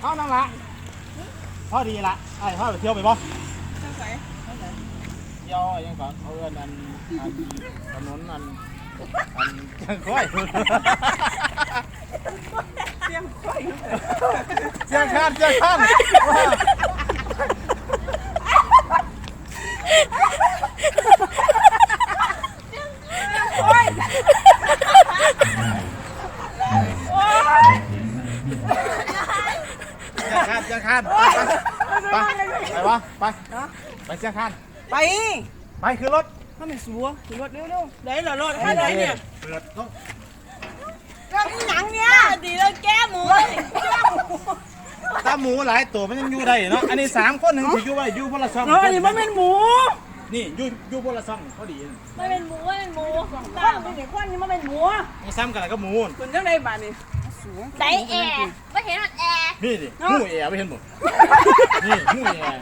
เท่านั้นละพอดีละไอ้พ่อไปเที่ยวไปบ่จังไสเที่ยวไอ้ยังก่อนเขาเอิ้นอันอันถนนอันอันจังค่อยเสียงค่อยเจียงข้านเจียงข้านโอ้ยเจีย งข้านเจียงข้านไปไปไปวะไปไปเจียงข้านไปไปคือรถถ้าไม่สัวขึ้นรถเร็วๆได้เหรอรถคันไหนเนี่ยเปิดรถรถหนังเนี่ยดีแล้วแก้หมูตาหมูหลายตัวมันยังอยู่ได้เนาะอันนี้สามคนหนึ่งสิอยู่ไว้อยู่พนละซ่องเอออันนี้มันเป็นหมูนี่อยู่อยู่พนละซ่องเขาดีไม่เป็นหมูไม่เป็นหมูคบ้านเป็นคนนี่มันเป็นหมูนี่ซ้ำกันแล้วก็หมูคุณจังไดบ้านนี่สูงใส่แอร์ไม่เห็นมันแอร์ นี่ดิหมูแอร์ไม่เห็นหมดนี่หมูแอร์